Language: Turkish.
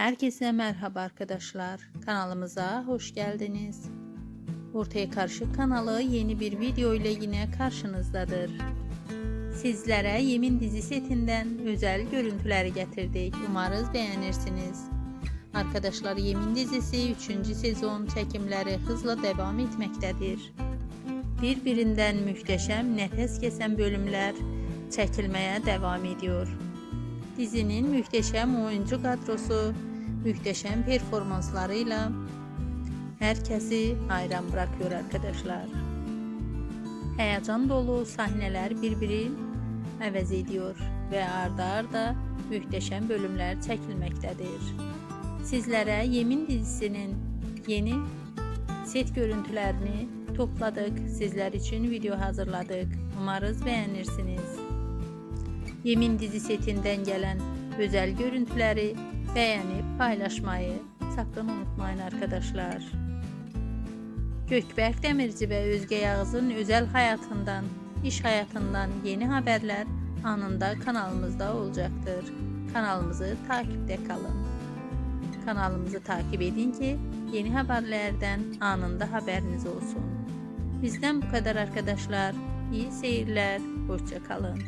Herkese merhaba arkadaşlar. Kanalımıza hoş geldiniz. Ortaya Karşı kanalı yeni bir video ile yine karşınızdadır. Sizlere Yemin dizi setinden özel görüntüleri getirdik. Umarız beğenirsiniz. Arkadaşlar Yemin dizisi 3. sezon çekimleri hızla devam etmektedir. Birbirinden muhteşem nefes kesen bölümler çekilmeye devam ediyor. Dizinin muhteşem oyuncu kadrosu, muhteşem performanslarıyla herkesi hayran bırakıyor arkadaşlar. Heyecan dolu sahneler birbirini əvəz ediyor ve arda arda muhteşem bölümler çekilmektedir. Sizlere Yemin dizisinin yeni set görüntülerini topladık. Sizler için video hazırladık. Umarız beğenirsiniz. Yemin dizi setinden gelen özel görüntüleri beğenip paylaşmayı sakın unutmayın arkadaşlar. Gökberk Demirci ve Özge Yağız'ın özel hayatından, iş hayatından yeni haberler anında kanalımızda olacaktır. Kanalımızı takipte kalın. Kanalımızı takip edin ki yeni haberlerden anında haberiniz olsun. Bizden bu kadar arkadaşlar. İyi seyirler. Hoşça kalın.